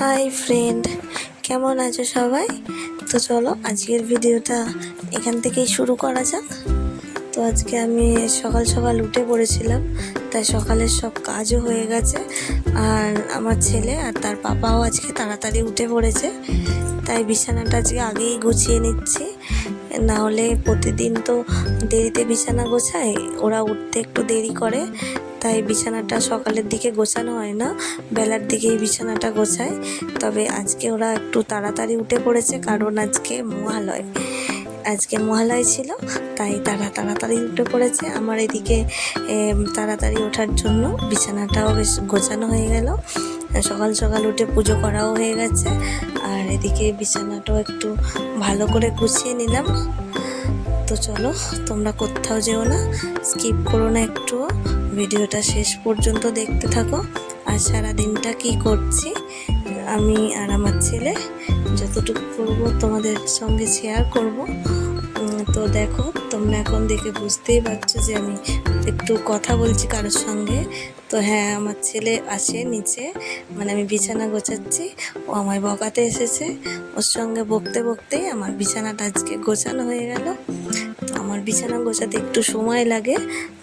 Hi friend কেমন আছো সবাই? তো চলো, আজকের ভিডিওটা এখান থেকেই শুরু করা যাক। তো আজকে আমি সকাল সকাল উঠে পড়েছিলাম, তাই সকালের সব কাজও হয়ে গেছে। আর আমার ছেলে আর তার পাপাও আজকে তাড়াতাড়ি উঠে পড়েছে, তাই বিছানাটা আজকে আগেই গুছিয়ে নিচ্ছি। না হলে প্রতিদিন তো দেরিতে বিছানা গোছায়, ওরা উঠতে একটু দেরি করে। তাই বিছানাটা সকালের দিকে গোছানো হয় না, বেলার দিকেই বিছানাটা গোছায়। তবে আজকে ওরা একটু তাড়াতাড়ি উঠে পড়েছে, কারণ আজকে মহালয়। আজকে মহালয় ছিল, তাই তারা তাড়াতাড়ি উঠে পড়েছে। আমার এদিকে তাড়াতাড়ি ওঠার জন্য বিছানাটাও বেশ গোছানো হয়ে গেল। সকাল সকাল উঠে পুজো করাও হয়ে গেছে। আর এদিকে বিছানাটাও একটু ভালো করে গুছিয়ে নিলাম। তো চলো, তোমরা কোথাও যেও না, স্কিপ করো না একটুও। ভিডিওটা শেষ পর্যন্ত দেখতে থাকো। আর সারা দিনটা কি করছি, আমি আর আমার ছেলে যতটুকু করব তোমাদের সঙ্গে শেয়ার করব। তো দেখো, তোমরা এখন দেখে বুঝতেই পারছ যে আমি একটু কথা বলছি কারোর সঙ্গে। তো হ্যাঁ আমার ছেলে আছে নিচে মানে আমি বিছানা গোছাচ্ছি। ও আমায় বকাতে এসেছে। ওর সঙ্গে বকতে বকতেই আমার বিছানাটা আজকে গোছানো হয়ে গেল। আমার বিছানা গোছাতে একটু সময় লাগে।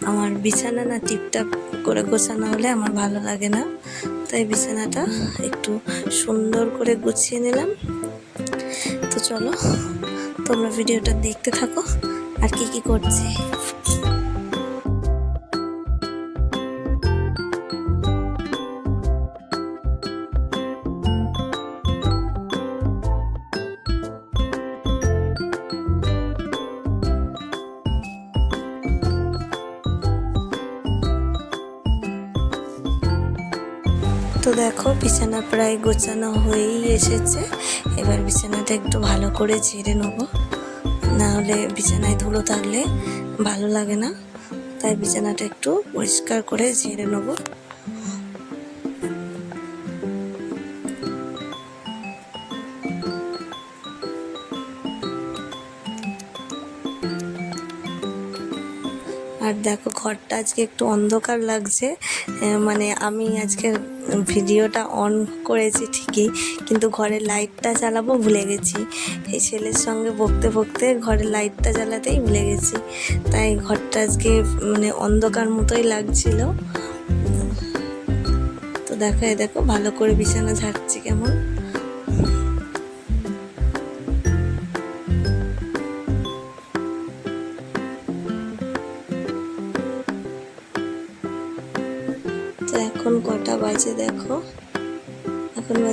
আমার বিছানা না টিপটাপ করে গোছানো হলে আমার ভালো লাগে না। তাই বিছানাটা একটু সুন্দর করে গুছিয়ে নিলাম। তো চলো, তোমরা ভিডিওটা দেখতে থাকো। আর কি কি করছি? বিছানা প্রায় গোছানো হয়েই এসেছে। এবার বিছানাটা একটু ভালো করে ঝেড়ে নেব। না হলে বিছানায় ধুলো থাকলে ভালো লাগে না। তাই বিছানাটা একটু পরিষ্কার করে ঝেড়ে নেব। আর দেখো, ঘরটা আজকে একটু অন্ধকার লাগছে। মানে আমি আজকে ভিডিওটা অন করেছি ঠিকই, কিন্তু ঘরের লাইটটা চালাবো ভুলে গেছি। এই ছেলের সঙ্গে বকতে বকতে ঘরের লাইটটা জ্বালাতেই ভুলে গেছি। তাই ঘরটা আজকে মানে অন্ধকার মতোই লাগছিল। তো দেখো এই দেখো, ভালো করে বিছানা ঝাড়ছি কেমন।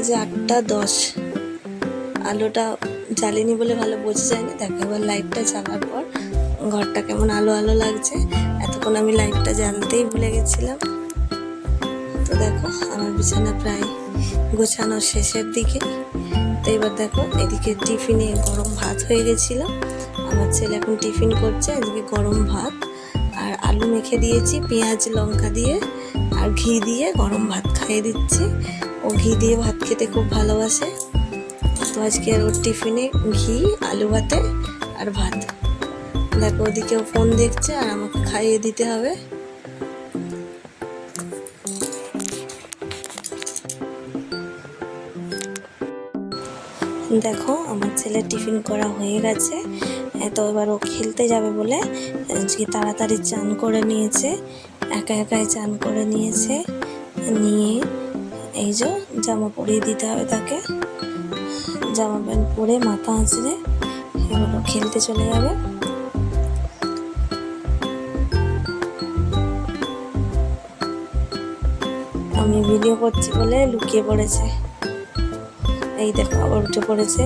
বাজে আটটা দশ। আলোটা জ্বালিনি বলে ভালো বোঝা যায় না দেখো এবার লাইটটা জ্বালার পর ঘরটা কেমন আলো আলো লাগছে। এতক্ষণ আমি লাইটটা জ্বালতেই ভুলে গেছিলাম। তো দেখো আমার বিছানা প্রায় গোছানোর শেষের দিকে। তো এবার দেখো এদিকে টিফিনে গরম ভাত হয়ে গেছিল। আমার ছেলে এখন টিফিন করছে, এদিকে গরম ভাত। আর আলু মেখে দিয়েছি, পেঁয়াজ, লঙ্কা দিয়ে আর ঘি দিয়ে গরম ভাত খাইয়ে দিচ্ছি। ও ঘি দিয়ে ভাত খেতে খুব ভালোবাসে। তো আজকে ওর টিফিনে ঘি, আলু ভাতে আর ভাত। দেখো ওদিকেও ফোন দেখছে আর আমাকে খাইয়ে দিতে হবে। দেখো আমার ছেলে টিফিন করা হয়ে গেছে। তো এবার ও খেলতে যাবে বলে আজকে তাড়াতাড়ি চান করে নিয়েছে। একা একাই চান করে নিয়েছে। নিয়ে এই যে জামা পরিয়ে দিতে হবে তাকে। জামা প্যান্ট পরে মাথা আঁচড়ে এগুলো খেলতে চলে যাবে। আমি ভিডিও করছি বলে লুকিয়ে পড়েছে। এই দেখো আবার উঠে পড়েছে।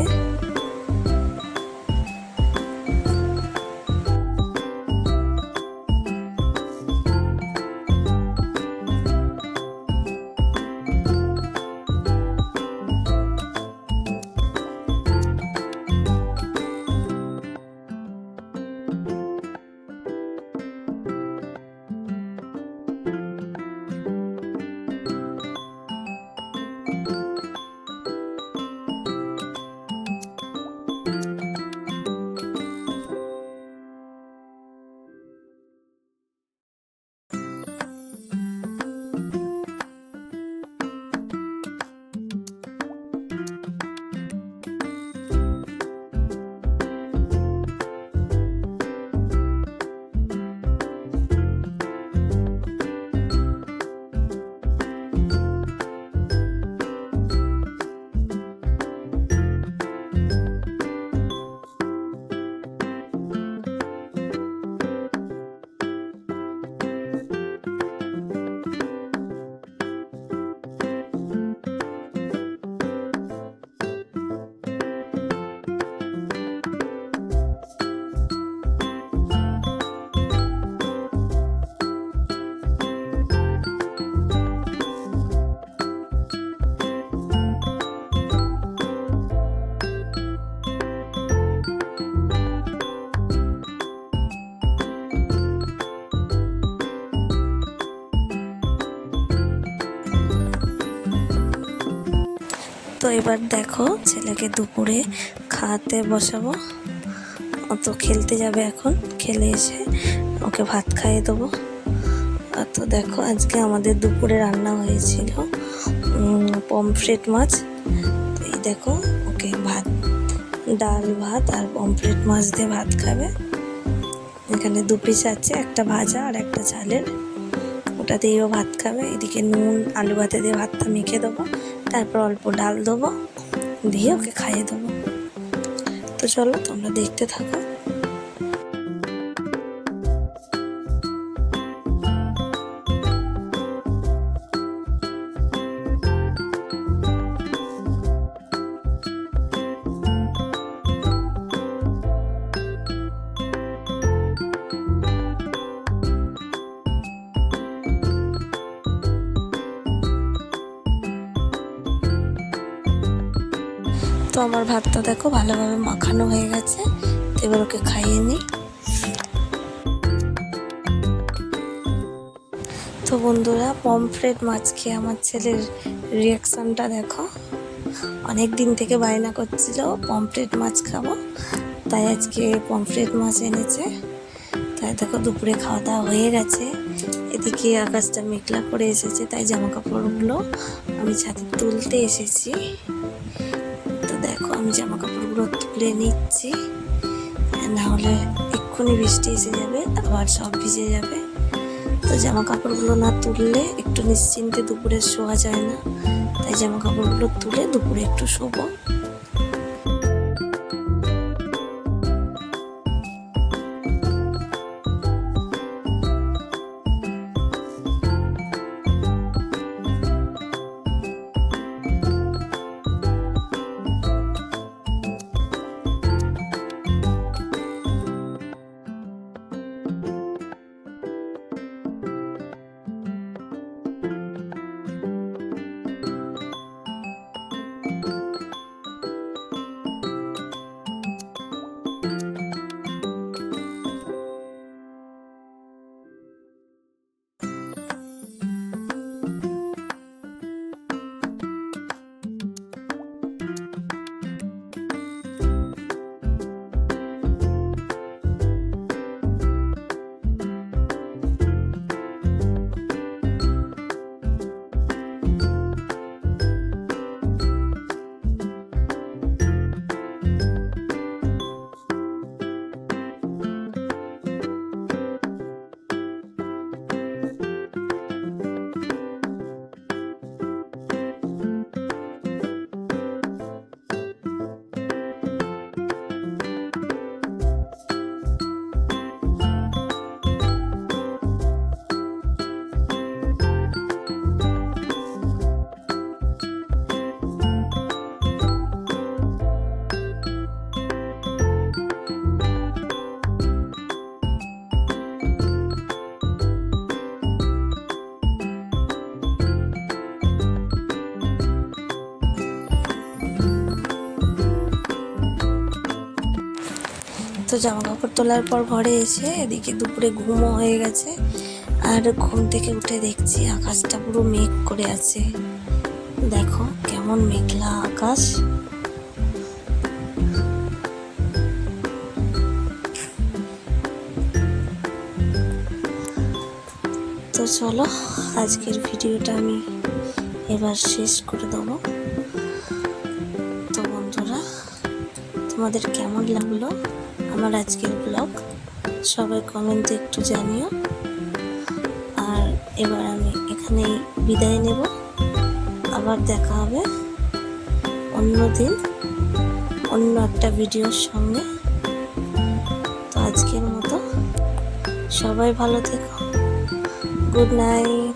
এবার দেখো ছেলেকে দুপুরে খাওয়াতে বসাবো। অত খেলতে যাবে এখন, খেলে এসে ওকে ভাত খাইয়ে দেবো। তো দেখো আজকে আমাদের দুপুরে রান্না হয়েছিল পমফ্রেট মাছ। এই দেখো ওকে ভাত, ডাল ভাত আর পমফ্রেট মাছ দিয়ে ভাত খাবে। এখানে দু পিস আছে, একটা ভাজা আর একটা চালের। ওটা দিয়েও ভাত খাবে। এদিকে নুন, আলু ভাতে দিয়ে ভাতটা মেখে দেবো। তারপর অল্প ডাল দেবো। দিয়ে ওকে খাইয়ে দেবো। তো চলো, তোমরা দেখতে থাকো। আমার ভাতটা দেখো, ভালোভাবে মাখানো হয়ে গেছে। এবার ওকে খাইয়ে নিই। তো বন্ধুরা, পমফ্রেট মাছ খেয়ে আমার ছেলের রিয়াকশানটা দেখো। অনেক দিন থেকে বায়না করছিল পমফ্রেট মাছ খাব, তাই আজকে পমফ্রেট মাছ এনেছে। তাই দেখো, দুপুরে খাওয়া দাওয়া হয়ে গেছে। এদিকে আকাশটা মেঘলা করে এসেছে, তাই জামা কাপড়গুলো আমি ছাদে তুলতে এসেছি। দেখো, আমি জামা কাপড়গুলো তুলে নিচ্ছি। না হলে এক্ষুনি বৃষ্টি এসে যাবে, আবার সব ভিজে যাবে। তো জামা কাপড়গুলো না তুললে একটু নিশ্চিন্তে দুপুরে শোয়া যায় না। তাই জামা কাপড়গুলো তুলে দুপুরে একটু শোবো। তো জামা কাপড় তোলার পর ঘরে এসে এদিকে দুপুরে ঘুমও হয়ে গেছে। আর ঘুম থেকে উঠে দেখছি আকাশটা পুরো মেঘ করে আছে। দেখো কেমন মেঘলা আকাশ। তো চলো, আজকের ভিডিওটা আমি এবার শেষ করে দেবো। তো বন্ধুরা, তোমাদের কেমন লাগল? আমার আজকের ব্লগ। সবাই কমেন্টে একটু জানিও। আর এবার আমি এখানেই বিদায় নেব। আবার দেখা হবে অন্য দিন, অন্য একটা ভিডিওর সঙ্গে। তো আজকের মতো সবাই ভালো থেকো। Good night